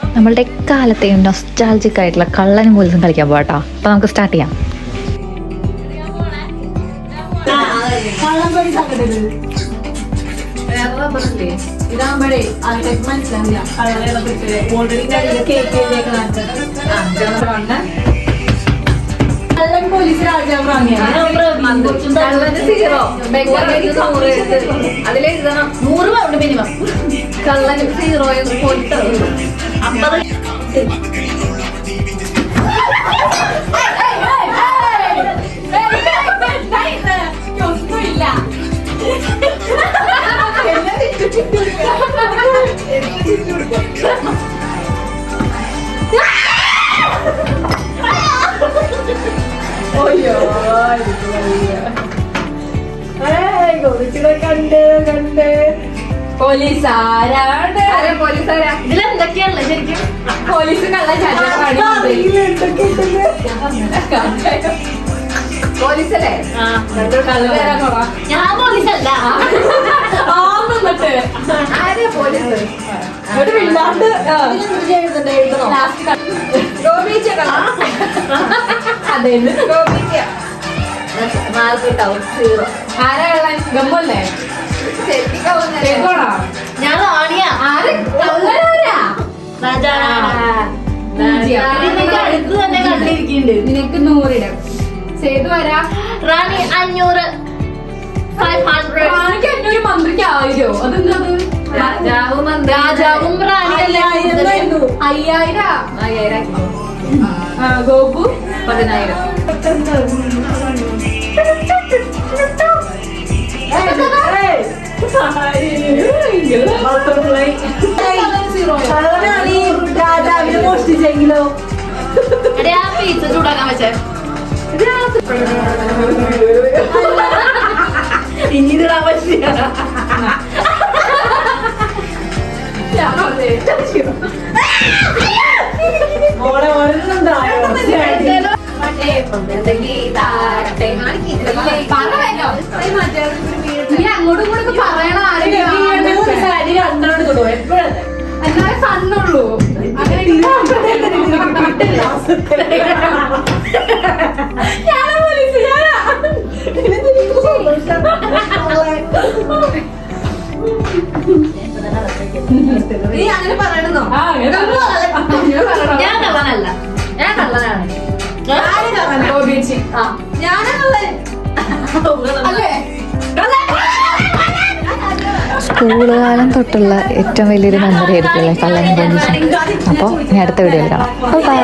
നമ്മളുടെ എക്കാലത്തെയും നൊസ്റ്റാൾജിക് ആയിട്ടുള്ള കള്ളനും പോലീസും കളിക്കാൻ പോകട്ടോ അപ്പൊ നമുക്ക് സ്റ്റാർട്ട് ചെയ്യാം. കേക്ക് കള്ളൻ പോലീസ് നൂറ് പൗണ്ട് മിനിമം കള്ളനും zero police. Atladı. Oy oy. Police ആരാണ് ഇതിലെന്തൊക്കെയാണല്ലോ ശരിക്കും? പോലീസ് കള്ള പോലീസല്ലേ? ഞാൻ പോലീസല്ല. ആരെയാ പോലീസ്? അതെ മാർക്ക് കിട്ടാവും സീറോ. ആരാ കള്ളൻ ഗമ്മല്ലേ? ഞാൻ അടുത്ത് തന്നെ കണ്ടിരിക്കുന്നുണ്ട് നിനക്ക് നൂറിടം സേതു വരാ. റാണി അഞ്ഞൂറ്. റാണിക്ക് അഞ്ഞൂറ് മന്ത്രിക്ക് ആയിരോ? അതെന്തത് രാജാവും രാജാവും റാണിയല്ലേ കൂടുതൽ? അയ്യായിരം? അയ്യായിരം ഗോപു? പതിനായിരം. രാജാവിനെ എടേ, ആ പീച്ച ചൂടാക്കാൻ വെച്ചേ. ഇനിയിടാൻ പറ്റില്ല മോളെ നീ അങ്ങോട്ടും ഇങ്ങോട്ടും പറയണ എന്നാലേ നീ അങ്ങനെ പറയണമെന്നോ ഞാൻ കള്ളനല്ല ഞാൻ കള്ളനാണ് ഞാനല്ലേ അല്ലേ? സ്കൂൾ കാലം തൊട്ടുള്ള ഏറ്റവും വലിയൊരു മെമ്മറി ആയിരിക്കും അല്ലേ പോലീസും. അപ്പോൾ ഇനി അടുത്ത വീഡിയോയിൽ കാണാം. ബൈ